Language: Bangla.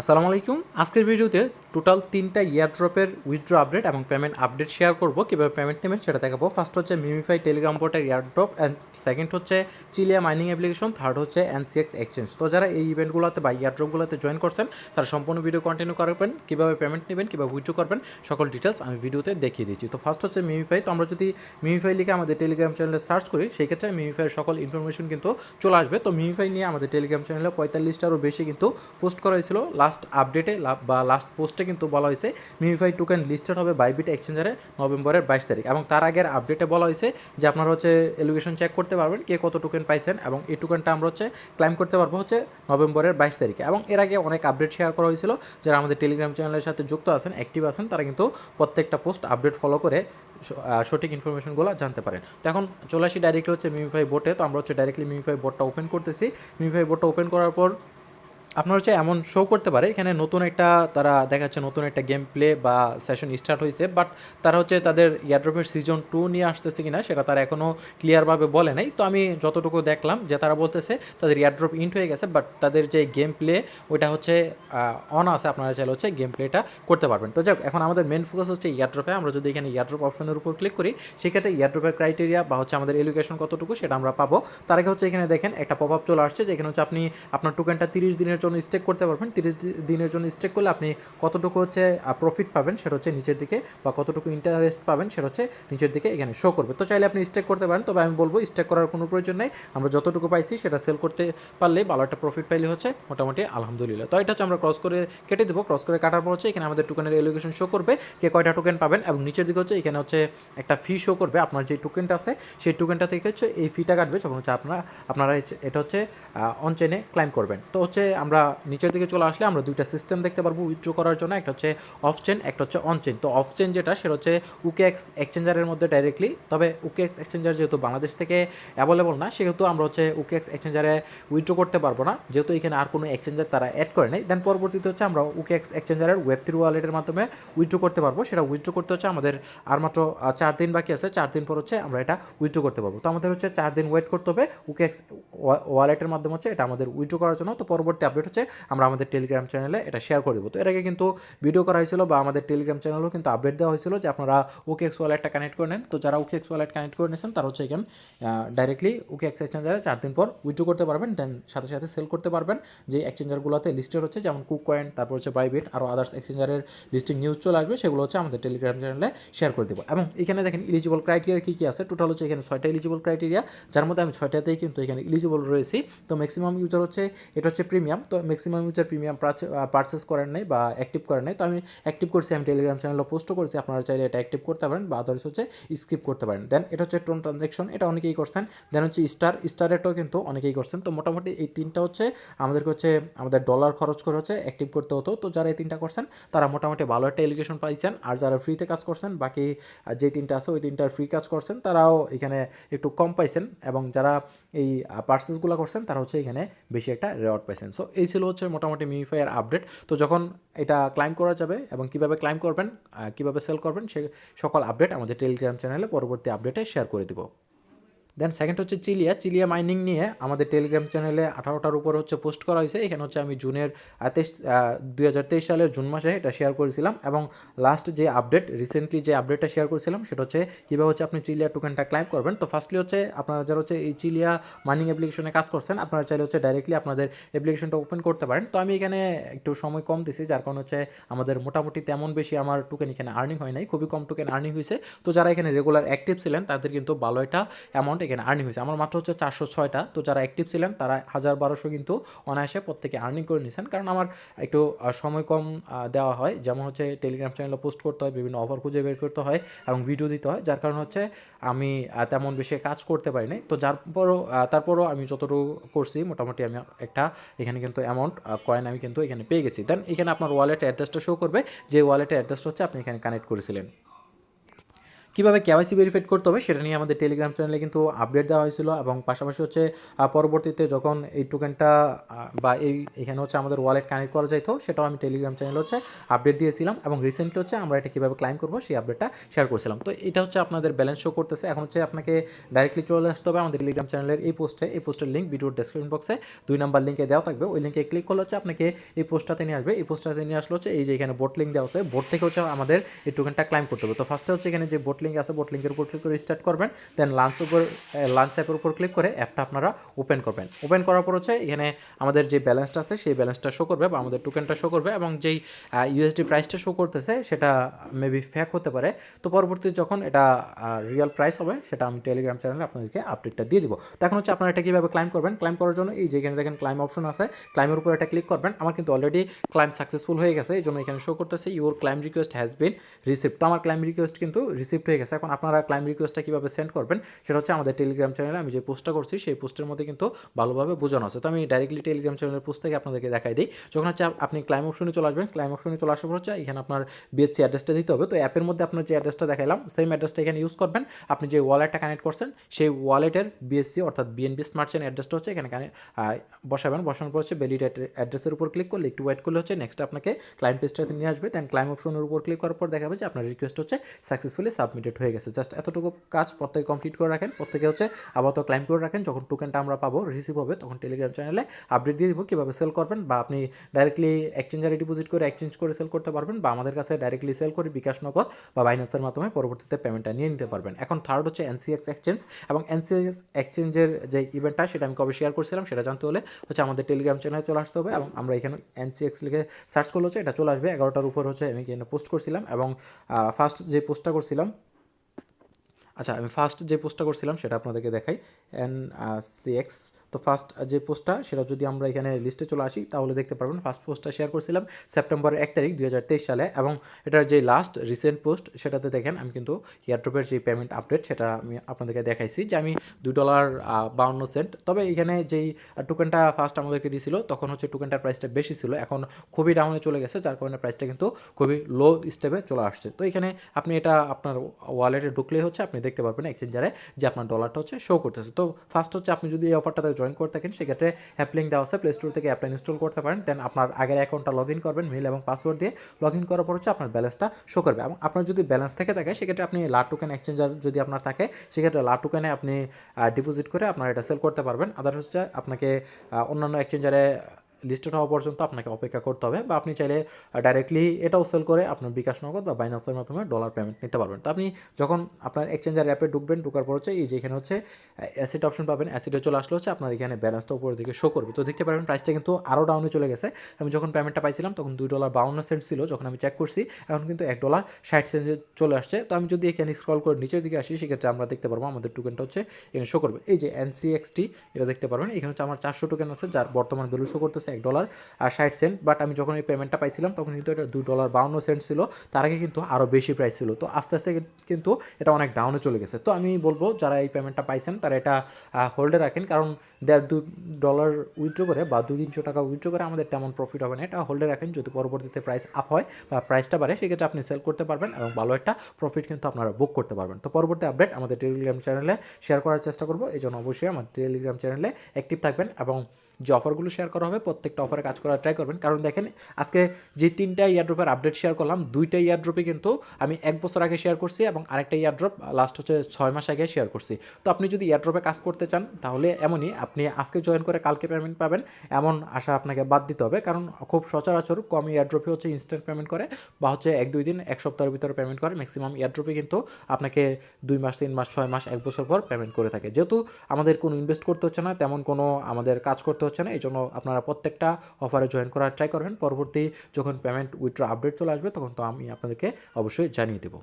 আসসালামু আলাইকুম। আজকের ভিডিওতে টোটাল তিনটা ইয়ারড্রপের উইথড্র আপডেট এবং পেমেন্ট আপডেট শেয়ার করব। কীভাবে পেমেন্ট নেবেন সেটা দেখাবো। ফার্স্ট হচ্ছে মিমিফাই টেলিগ্রাম পোর্টের ইয়ারড্রপ অ্যান্ড সেকেন্ড হচ্ছে চিলিয়া মাইনিং অ্যাপ্লিকেশন থার্ড হচ্ছে এনসিএক্স এক্সচেঞ্জ তো যারা এই ইভেন্টগুলোতে বা ইয়ারড্রপগুলোতে জয়েন করছেন, তারা সম্পূর্ণ ভিডিও কন্টিনিউ করবেন, কীভাবে পেমেন্ট নেবেন, কীভাবে উইথড্র করবেন, সকল ডিটেলস আমি ভিডিওতে দেখিয়ে দিচ্ছি। তো ফার্স্ট হচ্ছে মিমিফাই তো আমরা যদি মিমিফাই লিখে আমাদের টেলিগ্রাম চ্যানেলে সার্চ করি সেই ক্ষেত্রে মিমিফাইয়ের সকল ইনফরমেশন কিন্তু চলে আসবে। তো মিমিফাই নিয়ে আমাদের টেলিগ্রাম চ্যানেলে পঁয়তাল্লিশটারও বেশি কিন্তু পোস্ট করা হয়েছিল। লাস্ট আপডেটে বা লাস্ট পোস্টে কিন্তু বলা হয়েছে মিমিফাই টোকেন লিস্টেড হবে বাইবিট এক্সচেঞ্জারে নভেম্বরের বাইশ তারিখ। এবং তার আগের আপডেটে বলা হয়েছে যে আপনারা হচ্ছে এলিগেশন চেক করতে পারবেন, কে কত টোকেন পাইছেন এবং এই টোকেনটা আমরা হচ্ছে ক্লাইম করতে পারব হচ্ছে নভেম্বরের বাইশ তারিখে। এবং এর আগে অনেক আপডেট শেয়ার করা হয়েছিল, যারা আমাদের টেলিগ্রাম চ্যানেলের সাথে যুক্ত আছেন অ্যাক্টিভ আছেন, তারা কিন্তু প্রত্যেকটা পোস্ট আপডেট ফলো করে সঠিক ইনফরমেশনগুলো জানতে পারেন। তো এখন চলে আসি ডাইরেক্টলি হচ্ছে মিমিফাই বোটে তো আমরা হচ্ছে ডাইরেক্টলি মিমিফাই বোটটা ওপেন করতেছি। মিমিফাই বোটটা ওপেন করার পর আপনার হচ্ছে এমন শো করতে পারে, এখানে নতুন একটা তারা দেখাচ্ছে নতুন একটা গেম প্লে বা সেশন স্টার্ট হয়েছে বাট তারা হচ্ছে তাদের ইয়ারড্রপের সিজন টু নিয়ে আসতেছে কিনা সেটা তারা এখনও ক্লিয়ারভাবে বলে নাই। তো আমি যতটুকু দেখলাম যে তারা বলতেছে তাদের ইয়ারড্রপ ইন্ট হয়ে গেছে বাট তাদের যে গেম প্লে ওইটা হচ্ছে অন আছে, আপনারা চাইলে হচ্ছে গেম প্লেটা করতে পারবেন। তো যাক, এখন আমাদের মেন ফোকাস হচ্ছে ইয়ারড্রপে আমরা যদি এখানে ইয়ারড্রপ অপশনের উপর ক্লিক করি, সেক্ষেত্রে ইয়ারড্রপের ক্রাইটেরিয়া বা হচ্ছে আমাদের এডুকেশন কতটুকু সেটা আমরা পাবো। তার আগে হচ্ছে এখানে দেখেন একটা পপ আপ চলে আসছে, যেখানে হচ্ছে আপনি আপনার টোকেনটা তিরিশ দিনের জন্য স্টেক করতে পারবেন, তিরিশ দিনের জন্য স্টেক করলে আপনি কতটুকু হচ্ছে প্রফিট পাবেন সেটা হচ্ছে নিচের দিকে বা কতটুকু ইন্টারেস্ট পাবেন সেটা হচ্ছে নিচের দিকে এখানে শো করবে। তো চাইলে আপনি স্টেক করতে পারেন, তবে আমি বলব স্টেক করার কোনো প্রয়োজন নেই। আমরা যতটুকু পাইছি সেটা সেল করতে পারলে ভালো একটা প্রফিট পাইলে হচ্ছে মোটামুটি আলহামদুলিল্লাহ। তো এটা হচ্ছে আমরা ক্রস করে কেটে দেবো। ক্রস করে কাটার পর হচ্ছে এখানে আমাদের টোকেনের এলোকেশন শো করবে, কে কয়টা টোকেন পাবেন এবং নিচের দিকে হচ্ছে এখানে হচ্ছে একটা ফি শো করবে। আপনার যে টোকেনটা আছে, সেই টোকেনটা থেকে হচ্ছে এই ফিটা কাটবে যখন হচ্ছে আপনারা আপনারা এটা হচ্ছে অনচেনে ক্লাইম করবেন। তো হচ্ছে আমরা নিচের দিকে চলে আসলে আমরা দুইটা সিস্টেম দেখতে পারব উইথড্র করার জন্য, একটা হচ্ছে অফ চেন একটা হচ্ছে অন চেন তো অফ চেন যেটা, সেটা হচ্ছে উকে এক্স এক্সচেঞ্জারের মধ্যে ডাইরেক্টলি তবে উকে এক্স এক্সচেঞ্জার যেহেতু বাংলাদেশ থেকে অ্যাভেলেবল না, সেহেতু আমরা হচ্ছে উকে এক্স এক্সচেঞ্জারে উইথড্র করতে পারব না। যেহেতু এখানে আর কোনো এক্সচেঞ্জার তারা অ্যাড করে নেই দেন পরবর্তীতে হচ্ছে আমরা উকে এক্স এক্সচেঞ্জারের ওয়েব থ্রি ওয়ালেটের মাধ্যমে উইথড্র করতে পারব। সেটা উইথড্র করতে হচ্ছে আমাদের আর মাত্র চার দিন বাকি আছে, চার দিন পর হচ্ছে আমরা এটা উইথড্র করতে পারব। তো আমাদের হচ্ছে চার দিন ওয়েট করতে হবে। উকে এক্স ওয়ালেটের মাধ্যমে হচ্ছে এটা আমাদের উইথড্র করার জন্য। তো পরবর্তী আপডেট হচ্ছে, আমরা আমাদের টেলিগ্রাম চ্যানেলে এটা শেয়ার করে দেবো তো আগে কিন্তু ভিডিও করা হয়েছিল বা আমাদের টেলিগ্রাম চ্যানেলেও কিন্তু আপডেট দেওয়া হয়েছিল যে আপনারা ওকে এক্স ওয়ালেটটা কানেক্ট করে নেন। তো যারা ওকে এক্স ওয়ালেট কানেক্ট করে নিয়েছেন, তারা হচ্ছে এখানে ডাইরেক্টলি ওকে এক্স এক্সচেঞ্জারে চার দিন পর উইথড্র করতে পারবেন। দেন সাথে সাথে সেল করতে পারবেন। যে এক্সচেঞ্জারগুলোতে লিস্টেড হচ্ছে, যেমন কুক কয়েন তারপর হচ্ছে বাইবিট আরও আদার্স এক্সচেঞ্জারের লিস্টিং নিউজ চলে আসবে, সেগুলো হচ্ছে আমাদের টেলিগ্রাম চ্যানেলে শেয়ার করে দেবো। এবং এখানে দেখেন ইলিজিবল ক্রাইটেরিয়া কী কী আছে? টোটাল হচ্ছে এখানে ছয়টা ইলিজিবল ক্রাইটেরিয়া যার মধ্যে আমি ছয়টাতেই কিন্তু এখানে ইলিজিবল রয়েছি। তো ম্যাক্সিমাম ইউজার হচ্ছে, এটা হচ্ছে প্রিমিয়াম তো ম্যাক্সিমাম ইউজার প্রিমিয়াম পারচেস করেন নাই বা অ্যাক্টিভ করেন নাই, তো আমি অ্যাক্টিভ করছি, আমি টেলিগ্রাম চ্যানেলে পোস্টও করছি, আপনারা চাইলে এটা অ্যাক্টিভ করতে পারেন বা আদার্স হচ্ছে স্কিপ করতে পারেন। দেন এটা হচ্ছে টোন ট্রানজ্যাকশন এটা অনেকেই করছেন। দেন হচ্ছে স্টার স্টারেরটাও কিন্তু অনেকেই করছেন। তো মোটামুটি এই তিনটা হচ্ছে আমাদেরকে হচ্ছে, আমাদের ডলার খরচ করে হচ্ছে অ্যাক্টিভ করতে হতো। তো যারা এই তিনটা করছেন, তারা মোটামুটি ভালো একটা এলিগেশন পাইছেন। আর যারা ফ্রিতে কাজ করছেন, বাকি যে তিনটা আছে, ওই তিনটার ফ্রি কাজ করছেন, তারাও এখানে একটু কম পাইছেন। এবং যারা এই পার্সেসগুলো করছেন, তারা হচ্ছে এখানে বেশি একটা রেওয়ার্ড পাইছেন। সো এই ছিল হচ্ছে মোটামুটি মিউফাইয়ের আপডেট। তো যখন এটা ক্লাইম করা যাবে এবং কীভাবে ক্লাইম করবেন কীভাবে সেল করবেন, সে সকল আপডেট আমাদের টেলিগ্রাম চ্যানেলে পরবর্তী আপডেটে শেয়ার করে দিব। দেন সেকেন্ড হচ্ছে চিলিয়া চিলিয়া মাইনিং নিয়ে আমাদের টেলিগ্রাম চ্যানেলে আঠারোটার উপর হচ্ছে পোস্ট করা হয়েছে। এখানে হচ্ছে আমি জুনের তেইশ দুই হাজার তেইশ সালের জুন মাসে এটা শেয়ার করেছিলাম এবং লাস্ট যে আপডেট রিসেন্টলি যে আপডেটটা শেয়ার করেছিলাম, সেটা হচ্ছে কীভাবে হচ্ছে আপনি চিলিয়া টোকেনটা ক্লাইম করবেন। তো ফার্স্টলি হচ্ছে আপনারা যারা হচ্ছে এই চিলিয়া মাইনিং অ্যাপ্লিকেশনে কাজ করছেন, আপনারা চাইলে হচ্ছে ডাইরেক্টলি আপনাদের অ্যাপ্লিকেশনটা ওপেন করতে পারেন। তো আমি এখানে একটু সময় কম দিছি, যার কারণে হচ্ছে আমাদের মোটামুটি তেমন বেশি আমার টোকেন এখানে আর্নিং হয় নাই। খুবই কম টোকেন আর্নিং হয়েছে। তো যারা এখানে রেগুলার অ্যাক্টিভ ছিলেন, তাদের কিন্তু ভালো একটা অ্যামাউন্ট এখানে আর্নিং হয়েছে। আমার মাত্র হচ্ছে চারশো ছয়টা তো যারা অ্যাক্টিভ ছিলেন, তারা হাজার বারোশো কিন্তু অনায়াসে প্রত্যেকে আর্নিং করে নিয়েছেন। কারণ আমার একটু সময় কম দেওয়া হয়। যেমন হচ্ছে টেলিগ্রাম চ্যানেলে পোস্ট করতে হয়, বিভিন্ন অফার খুঁজে বের করতে হয় এবং ভিডিও দিতে হয়। যার কারণে হচ্ছে আমি তেমন বেশি কাজ করতে পারি নাই। তো যার পরও তারপরও আমি যতটুকু করছি, মোটামুটি আমি একটা এখানে কিন্তু অ্যামাউন্ট কয়েন আমি কিন্তু এখানে পেয়ে গেছি। দেন এখানে আপনার ওয়ালেট অ্যাড্রেসটা শো করবে। যে ওয়ালেটের অ্যাড্রেসটা হচ্ছে আপনি এখানে কানেক্ট করেছিলেন। কীভাবে কেওয়াইসি ভেরিফাইড করতে হবে সেটা নিয়ে আমাদের টেলিগ্রাম চ্যানেলে কিন্তু আপডেট দেওয়া হয়েছিল এবং পাশাপাশি হচ্ছে পরবর্তীতে যখন এই টোকেনটা বা এই, এখানে হচ্ছে আমাদের ওয়ালেট কানেক্ট করা যাইতো সেটাও আমি টেলিগ্রাম চ্যানেলে হচ্ছে আপডেট দিয়েছিলাম এবং রিসেন্টলি হচ্ছে আমরা এটা কীভাবে ক্লাইম করব সেই আপডেটটা শেয়ার করছিলাম। তো এটা হচ্ছে আপনাদের ব্যালেন্স শো করতেছে। এখন হচ্ছে আপনাকে ডাইরেক্টলি চলে আসতে হবে আমাদের টেলিগ্রাম চ্যানেলের এই পোস্টে এই পোস্টের লিঙ্ক ভিডিওর ডেসক্রিপশন বক্সে দুই নাম্বার লিঙ্কে দেওয়া থাকবে। ওই লিঙ্কে ক্লিক করলে হচ্ছে আপনাকে এই পোস্টটাতে নিয়ে আসবে। এই পোস্টটাতে নিয়ে আসলে হচ্ছে এই যে এখানে বোট লিঙ্ক দেওয়া আছে বোট থেকে হচ্ছে আমাদের এই টোকেনটা ক্লাইম করতে হবে। তো ফার্স্টে হচ্ছে এখানে যে বোট লিঙ্ক আছে বোট লিঙ্কের উপর ক্লিক করে স্টার্ট করবেন। দেন লাঞ্চ উপর লাঞ্চ অ্যাপের উপর ক্লিক করে অ্যাপটা আপনারা ওপেন করবেন। ওপেন করার পর হচ্ছে এখানে আমাদের যে ব্যালেন্সটা আছে, সেই ব্যালেন্সটা শো করবে বা আমাদের টোকেনটা শো করবে এবং যেই ইউএসডি প্রাইসটা শো করতেছে, সেটা মেবি ফ্যাক হতে পারে। তো পরবর্তী যখন এটা রিয়েল প্রাইস হবে, সেটা আমি টেলিগ্রাম চ্যানেলে আপনাদেরকে আপডেটটা দিয়ে দিব। তো এখন হচ্ছে আপনারা এটা কীভাবে ক্লাইম করবেন? ক্লাইম করার জন্য এই যেখানে দেখেন ক্লাইম অপশন আছে ক্লাইমের উপর এটা ক্লিক করবেন। আমার কিন্তু অলরেডি ক্লাইম সাকসেসফুল হয়ে গেছে, এই জন্য এখানে শো করতেছে your claim request has been receipt তো আমার ক্লাইম রিকোয়েস্ট কিন্তু হয়ে গেছে। এখন আপনারা ক্লাইম রিকোয়েস্টটা কীভাবে সেন্ড করবেন, সেটা হচ্ছে আমাদের টেলিগ্রাম চ্যানেলে আমি যে পোস্টটা করছি, সেই পোস্টের মধ্যে কিন্তু ভালোভাবে বোঝানো আছে। তো আমি ডাইরেক্টলি টেলিগ্রাম চ্যানেলের পোস্ট থেকে আপনাদেরকে দেখাই দিই। যখন হচ্ছে আপনি ক্লাইম অপশনে চলে আসবেন ক্লাইম অপশনে চলে আসার পর হচ্ছে এখানে আপনার বিএসসি অ্যাড্রেসটা দিতে হবে। তো অ্যাপের মধ্যে আপনার যে অ্যাড্রেসটা দেখাইলাম সেম অ্যাড্রেসটা এখানে ইউজ করবেন। আপনি যে ওয়ালেটটা কানেক্ট করছেন, সেই ওয়ালেটের বিএসসি অর্থাৎ বিএনবি স্মার্ট চেন অ্যাড্রেসটা হচ্ছে এখানে বসাবেন। বসানোর পর হচ্ছে ভ্যালিড অ্যাড্রেসের উপর ক্লিক করলে, একটু ওয়েট করলে হচ্ছে নেক্সট আপনাকে ক্লাইম পেজটাতে নিয়ে আসবে। দেন ক্লাইম অপশনের উপর ক্লিক করার পর দেখাবে যে আপনার রিকোয়েস্ট হচ্ছে সাকসেসফুলি সাবমিটেড হয়ে গেছে। জাস্ট এতটুকু কাজ প্রত্যেকে কমপ্লিট করে রাখেন। প্রত্যেকে হচ্ছে আপাতত ক্লাইম করে রাখেন। যখন টোকেনটা আমরা পাবো রিসিভ হবে, তখন টেলিগ্রাম চ্যানেলে আপডেট দিয়ে দিব, কীভাবে সেল করবেন বা আপনি ডাইরেক্টলি এক্সচেঞ্জারে ডিপোজিট করে এক্সচেঞ্জ করে সেল করতে পারবেন বা আমাদের কাছে ডাইরেক্টলি সেল করে বিকাশ নগদ বা বাইন্যান্সের মাধ্যমে পরবর্তীতে পেমেন্টটা নিয়ে নিতে পারবেন। এখন থার্ড হচ্ছে এনসিএক্স এক্সচেঞ্জ এবং এনসিএক্স এক্সচেঞ্জের যে ইভেন্টটা সেটা আমি কবে শেয়ার করছিলাম, সেটা জানতে হলে হচ্ছে আমাদের টেলিগ্রাম চ্যানেলে চলে আসতে হবে এবং আমরা এখানে এনসিএক্স লিখে সার্চ করলে হচ্ছে এটা চলে আসবে। এগারোটার উপর হচ্ছে আমি এখানে পোস্ট করছিলাম এবং ফার্স্ট যে পোস্টটা করছিলাম আচ্ছা আমি ফার্স্ট যে পোস্টটা করছিলাম সেটা আপনাদেরকে দেখাই এন সিএক্স তো ফার্স্ট যে পোস্টটা সেটা যদি আমরা এখানে লিস্টে চলে আসি, তাহলে দেখতে পারবেন ফার্স্ট পোস্টটা শেয়ার করছিলাম সেপ্টেম্বরের এক তারিখ দুই হাজার তেইশ সালে এবং এটার যে লাস্ট রিসেন্ট পোস্ট সেটাতে দেখেন আমি কিন্তু এয়ারড্রপের যে পেমেন্ট আপডেট সেটা আমি আপনাদেরকে দেখাইছি যে আমি দুই ডলার বাউন্ন সেন্ট তবে এখানে যেই টোকেনটা ফার্স্ট আমাদেরকে দিয়েছিল, তখন হচ্ছে টোকেনটার প্রাইসটা বেশি ছিল। এখন খুবই ডাউনে চলে গেছে, যার কারণে প্রাইসটা কিন্তু খুবই লো স্টেপে চলে আসছে। তো এখানে আপনি এটা আপনার ওয়ালেটে ঢুকলেই হচ্ছে, আপনি দেখতে পারবেন এক্সচেঞ্জারে যে আপনার ডলারটা হচ্ছে শো করতেছে। তো ফার্স্ট হচ্ছে, আপনি যদি এই অফারটাতে জয়েন করে থাকেন, সেক্ষেত্রে অ্যাপ লিঙ্ক দেওয়া আছে প্লে স্টোর থেকে অ্যাপটা ইনস্টল করতে পারেন। দেন আপনার আগের অ্যাকাউন্টটা লগ ইন করবেন মেল এবং পাসওয়ার্ড দিয়ে লগ ইন করার পর হচ্ছে আপনার ব্যালেন্সটা শো করবে। এবং আপনার যদি ব্যালেন্স থেকে থাকে, সেক্ষেত্রে আপনি লা টোকেন এক্সচেঞ্জার যদি আপনার থাকে, সেক্ষেত্রে লা টোকেনে আপনি ডিপোজিট করে আপনার এটা সেল করতে পারবেন। আদার হচ্ছে আপনাকে অন্যান্য এক্সচেঞ্জারে লিস্টেড হওয়া পর্যন্ত আপনাকে অপেক্ষা করতে হবে বা আপনি চাইলে ডাইরেক্টলি এটাও সেল করে আপনার বিকাশ নগদ বা বাইনান্সের মাধ্যমে ডলার পেমেন্ট নিতে পারবেন। তো আপনি যখন আপনার এক্সচেঞ্জার অ্যাপে ঢুকবেন, ঢুকার পর হচ্ছে এই যে এখানে হচ্ছে অ্যাসিড অপশন পাবেন অ্যাসিডে চলে আসলে হচ্ছে আপনার এখানে ব্যালেন্সটা উপরের দিকে শো করবে। তো দেখতে পারবেন প্রাইসটা কিন্তু আরও ডাউনে চলে গেছে। আমি যখন পেমেন্টটা পাইছিলাম, তখন দুই ডলার বাউন্ন সেন্ট ছিল। যখন আমি চেক করছি, এখন কিন্তু এক ডলার ষাট সেন্টে চলে আসছে। তো আমি যদি এখানে স্ক্রল করে নিচের দিকে আসি, সেক্ষেত্রে আমরা দেখতে পারব আমাদের টোকেনটা হচ্ছে এখানে শো করবে। এই যে এনসিএক্সটি এটা দেখতে পারবেন। এখানে হচ্ছে আমার চারশো টোকেন আছে, যার বর্তমান ভ্যালু শো করতেছে এক ডলার আর ষাট সেন্ট বাট আমি যখন এই পেমেন্টটা পাইছিলাম, তখন কিন্তু এটা দুই ডলার বাউন্ন সেন্ট ছিল। তার আগে কিন্তু আরও বেশি প্রাইস ছিল। তো আস্তে আস্তে কিন্তু এটা অনেক ডাউনে চলে গেছে। তো আমি বলব, যারা এই পেমেন্টটা পাইছেন, তারা এটা হোল্ডে রাখেন। কারণ দেড় দু ডলার উইথড্র করে বা দুই তিনশো টাকা উইথড্র করে আমাদের তেমন প্রফিট হবে না। এটা হোল্ডে রাখেন। যদি পরবর্তীতে প্রাইস আপ হয় বা প্রাইসটা বাড়ে, সেক্ষেত্রে আপনি সেল করতে পারবেন এবং ভালো একটা প্রফিট কিন্তু আপনারা বুক করতে পারবেন। তো পরবর্তী আপডেট আমাদের টেলিগ্রাম চ্যানেলে শেয়ার করার চেষ্টা করব। এই জন্য অবশ্যই আমাদের টেলিগ্রাম চ্যানেলে অ্যাক্টিভ থাকবেন এবং যে অফারগুলো শেয়ার করা হবে, প্রত্যেকটা অফারে কাজ করার ট্রাই করবেন। কারণ দেখেন, আজকে যে তিনটা ইয়ারড্রপের আপডেট শেয়ার করলাম, দুইটা ইয়ারড্রপে কিন্তু আমি এক বছর আগে শেয়ার করছি এবং আরেকটা ইয়ারড্রপ লাস্ট হচ্ছে ছয় মাস আগে শেয়ার করছি। তো আপনি যদি ইয়ারড্রপে কাজ করতে চান, তাহলে এমনই আপনি আজকে জয়েন করে কালকে পেমেন্ট পাবেন। এমন আশা আপনাকে বাদ দিতে হবে, কারণ খুব সচরাচর কম ইয়ারড্রপে হচ্ছে ইনস্ট্যান্ট পেমেন্ট করে বা হচ্ছে এক, দুই দিন, এক সপ্তাহের ভিতরে পেমেন্ট করে। ম্যাক্সিমাম ইয়ারড্রপে কিন্তু আপনাকে দুই মাস, তিন মাস, ছয় মাস, এক বছর পর পেমেন্ট করে থাকে। যেহেতু আমাদের কোনো ইনভেস্ট করতে হচ্ছে না, তেমন কোনো আমাদের কাজ করতে হচ্ছে না এই জন্য আপনারা প্রত্যেকটা অফারে জয়েন করার ট্রাই করবেন। পরবর্তী যখন পেমেন্ট উইথড্র আপডেট চলে আসবে, তখন তো আমি আপনাদেরকে অবশ্যই জানিয়ে দেবো।